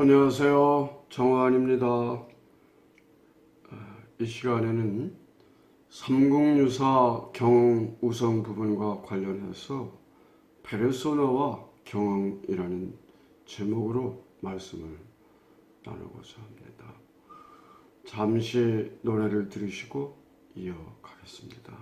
안녕하세요. 정화환입니다. 아, 이 시간에는 삼국유사 경영 우성 부분과 관련해서 페르소나와 경영이라는 제목으로 말씀을 나누고자 합니다. 잠시 노래를 들으시고 이어가겠습니다.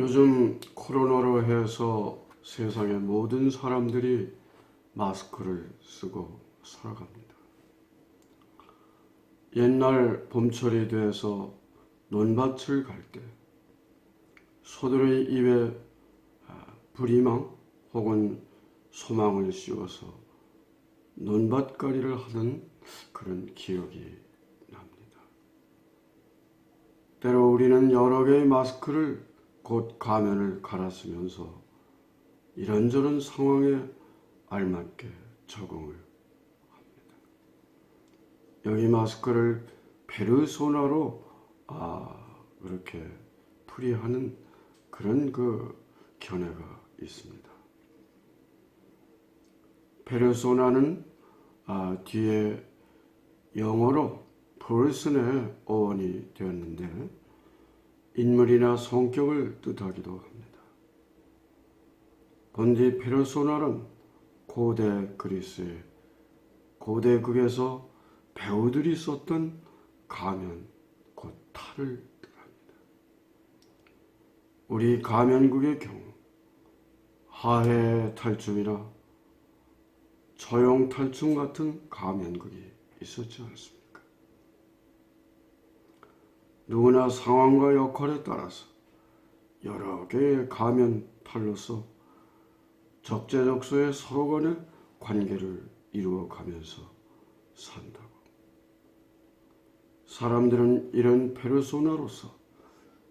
요즘 코로나로 해서 세상의 모든 사람들이 마스크를 쓰고 살아갑니다. 옛날 봄철이 돼서 논밭을 갈 때 소들의 입에 아, 부리망 혹은 소망을 씌워서 논밭가리를 하던 그런 기억이 납니다. 때로 우리는 여러 개의 마스크를 곧 가면을 갈아쓰면서 이런저런 상황에 알맞게 적응을 합니다. 여기 마스크를 페르소나로 아 그렇게 풀이하는 그런 그 견해가 있습니다. 페르소나는 아, 뒤에 영어로 펄슨의 어원이 되었는데 인물이나 성격을 뜻하기도 합니다. 본디 페르소나는 고대 그리스의 고대 극에서 배우들이 썼던 가면 곧 탈을 뜻합니다. 우리 가면국의 경우 하해 탈춤이나 저용 탈춤 같은 가면극이 있었지 않습니까? 누구나 상황과 역할에 따라서 여러 개의 가면 탈로서 적재적소에 서로 간의 관계를 이루어 가면서 산다고. 사람들은 이런 페르소나로서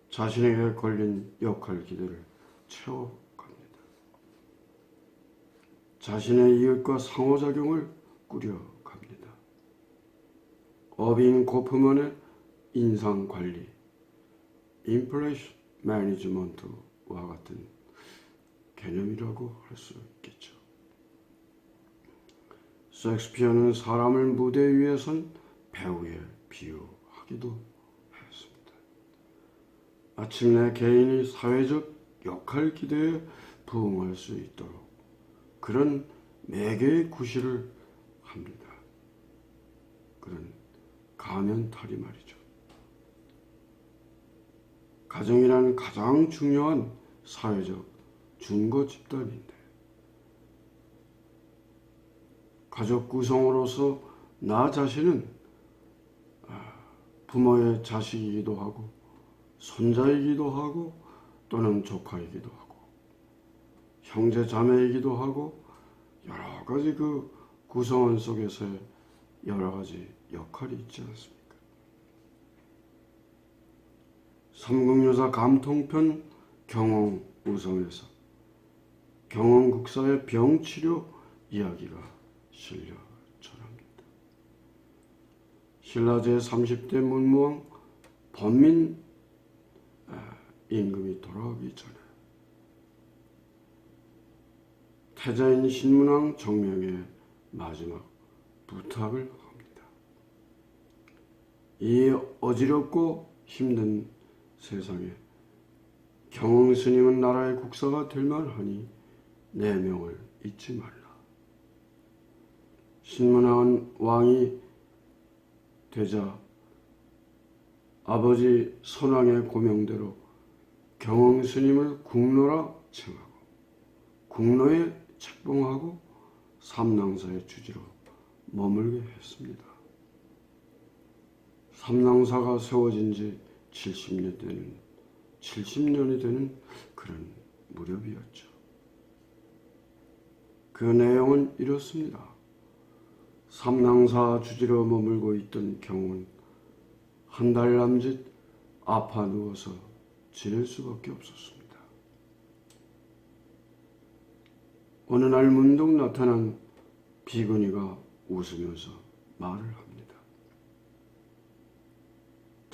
자신에게 걸린 역할 기대를 채워갑니다. 자신의 이웃과 상호작용을 꾸려갑니다. 어빙 고프먼의 인상 관리, 인플레이션 매니지먼트와 같은 개념이라고 할 수 있겠죠. 섹스피어는 사람을 무대 위에 선 배우에 비유하기도 했습니다. 마침내 개인이 사회적 역할 기대에 부응할 수 있도록 그런 매개의 구실을 합니다. 그런 가면탈이 말이죠. 가정이라는 가장 중요한 사회적 중거 집단인데 가족 구성으로서 나 자신은 아, 부모의 자식이기도 하고 손자이기도 하고 또는 조카이기도 하고 형제 자매이기도 하고 여러 가지 그 구성원 속에서의 여러 가지 역할이 있지 않습니까? 삼국유사 감통편 경홍 우성에서 경홍 국사의 병치료 이야기가 실려 전합니다. 신라 제30대 문무왕 범민 아, 임금이 돌아오기 전에 태자인 신문왕 정명의 마지막 부탁을 합니다. 이 어지럽고 힘든 세상에 경흥 스님은 나라의 국사가 될 만하니 내 명을 잊지 말라. 신문왕은 왕이 되자 아버지 선왕의 고명대로 경흥 스님을 국노라 칭하고 국노에 책봉하고 삼랑사의 주지로 머물게 했습니다. 삼랑사가 세워진 지 70년 되는 70년이 되는 그런 무렵이었죠. 그 내용은 이렇습니다. 삼랑사 주지로 머물고 있던 경우는 한 달 남짓 아파 누워서 지낼 수밖에 없었습니다. 어느 날 문득 나타난 비구니가 웃으면서 말을 합니다.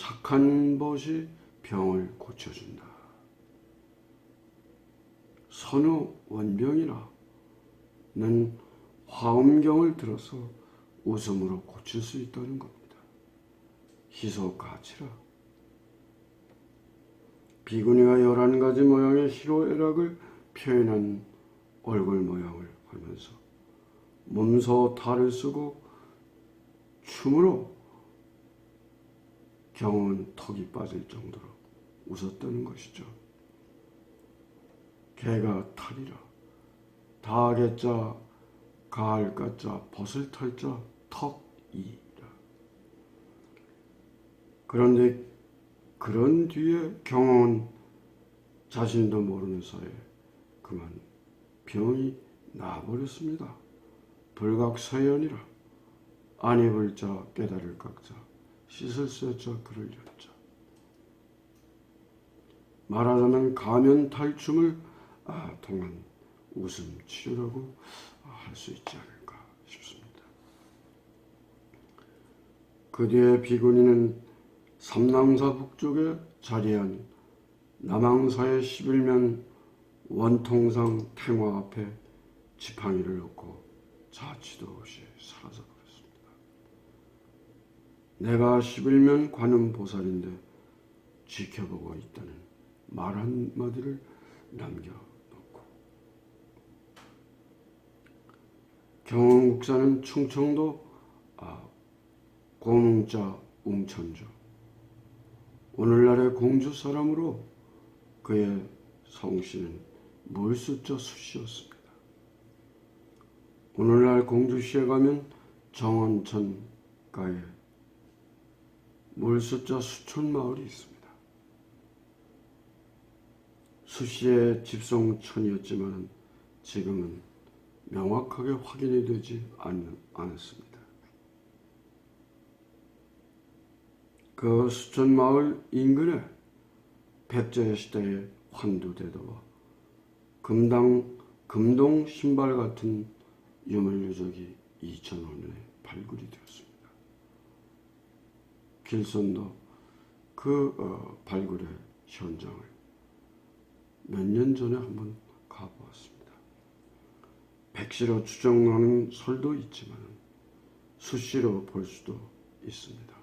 착한 벗이 병을 고쳐준다. 선우 원병이라 는 화엄경을 들어서 웃음으로 고칠 수 있다는 겁니다. 희소가치라. 비구니가 열한 가지 모양의 희로애락을 표현한 얼굴 모양을 하면서 몸소 탈을 쓰고 춤으로 경은 턱이 빠질 정도로 웃었다는 것이죠. 개가 탈이라. 다개자 가을가자 벗을 탈자 턱이라. 그런데 그런 뒤에 경험은 자신도 모르는 사이에 그만 병이 나버렸습니다. 불각서연이라 아니 불자 깨달을 각자 쇠자 그를 열자 말하자면 가면 탈춤을 아, 통한 웃음 치료라고 할 수 있지 않을까 싶습니다. 그 뒤에 비구니는 삼남사 북쪽에 자리한 남항사의 11면 원통상 탱화 앞에 지팡이를 놓고 자치도 없이 버렸습니다. 내가 11면 관음 보살인데 지켜보고 있다는 말 한마디를 남겨놓고 경원국사는 충청도 아, 고문자 웅천조 오늘날의 공주 사람으로 그의 성씨는 물수자 수씨였습니다. 오늘날 공주시에 가면 정원천가에 물수자 수촌 마을이 있습니다. 수씨의 집송촌이었지만 지금은 명확하게 확인이 되지 않, 않았습니다. 그 수천 마을 인근에 백제 시대의 환두대도와 금당 금동 신발 같은 유물 유적이 2,000원에 발굴이 되었습니다. 길선도 그 어, 발굴의 현장을 몇 년 전에 한번 가보았습니다. 백시로 추정하는 설도 있지만 수시로 볼 수도 있습니다.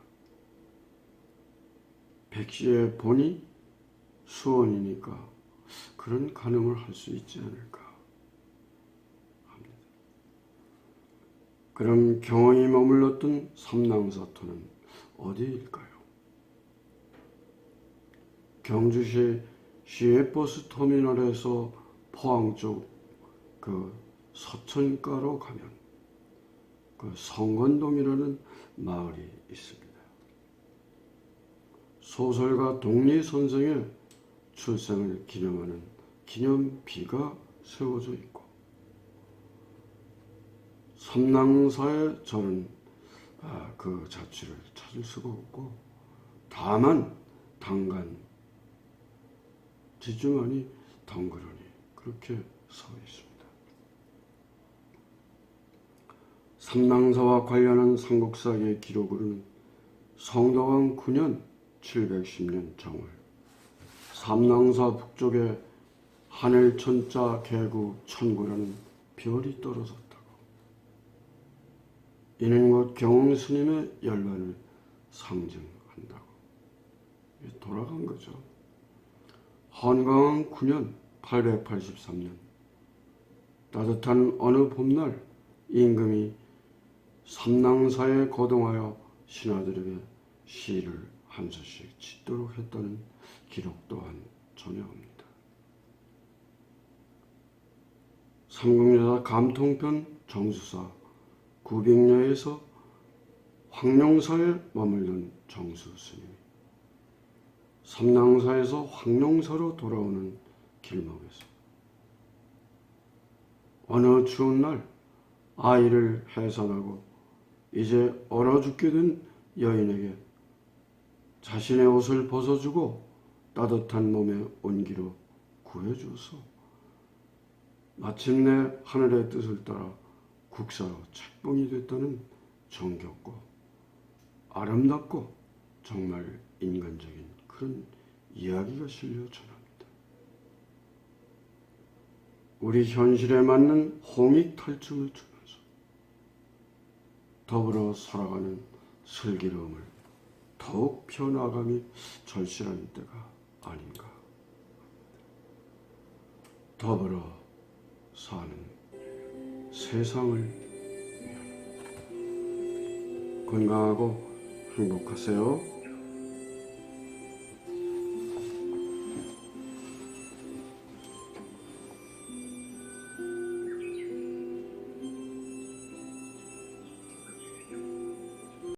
백시의 본이 수원이니까 그런 가늠을 할 수 있지 않을까 합니다. 그럼 경원이 머물렀던 삼랑사토는 어디일까요? 경주시 시외버스 터미널에서 포항 쪽 그 서천가로 가면 그 성건동이라는 마을이 있습니다. 소설가 동리 선생의 출생을 기념하는 기념비가 세워져 있고 삼랑사의 저는 아, 그 자취를 찾을 수가 없고 다만 당간 지주만이 덩그러니 그렇게 서 있습니다. 삼랑사와 관련한 삼국사의 기록으로는 성덕왕 9년 710년 정월 삼랑사 북쪽에 하늘천자 개구 천구라는 별이 떨어졌다고 이는 곧 경흥 스님의 열반을 상징한다고 돌아간 거죠. 한강왕 9년 883년 따뜻한 어느 봄날 임금이 삼랑사에 거동하여 신하들에게 시를 한 수씩 짓도록 했다는 기록 또한 전해옵니다. 삼국여사 감통편 정수사 구백녀에서 황룡사에 머물던 정수 스님이 삼랑사에서 황룡사로 돌아오는 길목에서 어느 추운 날 아이를 해산하고 이제 얼어 죽게 된 여인에게 자신의 옷을 벗어주고 따뜻한 몸의 온기로 구해주어서 마침내 하늘의 뜻을 따라 국사로 책봉이 됐다는 정겹고 아름답고 정말 인간적인 그런 이야기가 실려 전합니다. 우리 현실에 맞는 홍익 탈증을 주면서 더불어 살아가는 슬기로움을 더욱 펴나감이 절실한 때가 아닌가. 더불어 사는 세상을 건강하고 행복하세요.